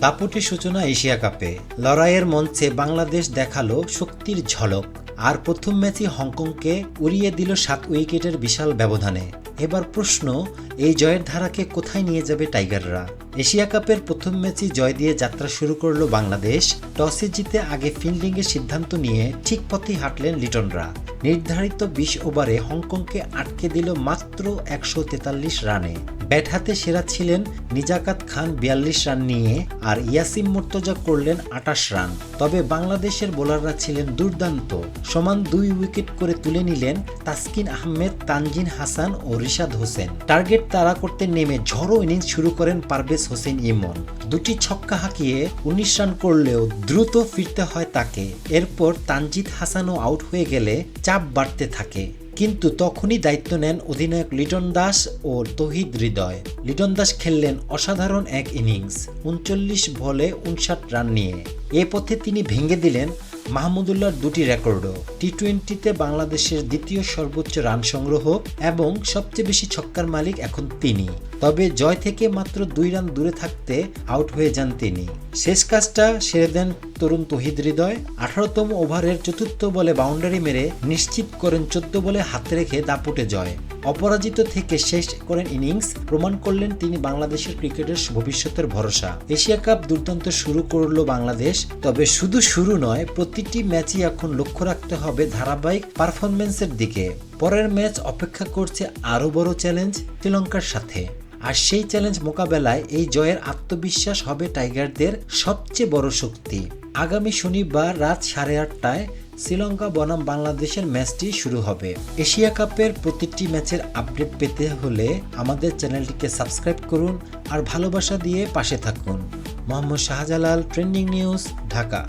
দাপটে সূচনা এশিয়া কাপে। লড়াইয়ের মঞ্চে বাংলাদেশ দেখাল শক্তির ঝলক। আর প্রথম ম্যাচে হংকংকে উড়িয়ে দিল সাত উইকেটের বিশাল ব্যবধানে। এবার প্রশ্ন, এই জয়ের ধারাকে কোথায় নিয়ে যাবে টাইগাররা? এশিয়া কাপের প্রথম ম্যাচে জয় দিয়ে যাত্রা শুরু করল বাংলাদেশ। টসে জিতে আগে ফিল্ডিংয়ের সিদ্ধান্ত নিয়ে ঠিক পথেই হাঁটলেন লিটনরা। নির্ধারিত বিশ ওভারে হংকংকে আটকে দিল মাত্র একশো তেতাল্লিশ রানে। ব্যাট হাতে সেরা ছিলেন নিজাকাত খান বিয়াল্লিশ রান নিয়ে আর ইয়াসিম মুর্তজা করলেন আটাশ রান। তবে বাংলাদেশের বোলাররা ছিলেন দুর্দান্ত। সমান দুই উইকেট করে তুলে নিলেন তাসকিন আহমেদ, তানজিন হাসান ও রিশাদ হোসেন। টার্গেট তাড়া করতে নেমে ঝড়ো ইনিংস শুরু করেন পারভেজ হোসেন ইমন। দুটি ছক্কা হাঁকিয়ে উনিশ রান করলেও দ্রুত ফিরতে হয় তাকে। এরপর তানজিদ হাসানও আউট হয়ে গেলে চাপ বাড়তে থাকে। কিন্তু তখনই দায়িত্ব নেন অধিনায়ক লিটন দাস ও তহিদ হৃদয়। লিটন দাস খেললেন অসাধারণ এক ইনিংস, উনচল্লিশ বলে উনষাট রান নিয়ে। এ পথে তিনি ভেঙে দিলেন মাহমুদুল্লাহর দুটি রেকর্ডও। টি টোয়েন্টিতে বাংলাদেশের দ্বিতীয় সর্বোচ্চ রান সংগ্রহ এবং সবচেয়ে বেশি ছক্কার মালিক এখন তিনি। তবে জয় থেকে মাত্র দুই রান দূরে থাকতে আউট হয়ে যান তিনি। শেষ কাজটা সেরে দেন তরুণ তহিদ হৃদয়। আঠারোতম ওভারের চতুর্থ বলে বাউন্ডারি মেরে নিশ্চিত করেন চোদ্দ বলে হাতে রেখে দাপুটে জয়। অপরাজিত থেকে শেষ করেন ইনিংস প্রমাণ করলেন তিনি বাংলাদেশের ক্রিকেটের ভবিষ্যতের ভরসা। এশিয়া কাপ দুর্দান্ত শুরু করল বাংলাদেশ, তবে শুধু শুরু নয়, প্রতিটি ম্যাচই এখন লক্ষ্য রাখতে হবে ধারাবাহিক পারফরমেন্সের দিকে। পরের ম্যাচ অপেক্ষা করছে আরও বড় চ্যালেঞ্জ শ্রীলঙ্কার সাথে। আর সেই চ্যালেঞ্জ মোকাবেলায় এই জয়ের আত্মবিশ্বাস হবে টাইগারদের সবচেয়ে বড় শক্তি। আগামী শনিবার রাত সাড়ে আটটায় শ্রীলঙ্কা বনাম বাংলাদেশের ম্যাচটি শুরু হবে। এশিয়া কাপের প্রতিটি ম্যাচের আপডেট পেতে হলে আমাদের চ্যানেলটিকে সাবস্ক্রাইব করুন আর ভালোবাসা দিয়ে পাশে থাকুন। Mohammad Shahjalal, trending news, Dhaka.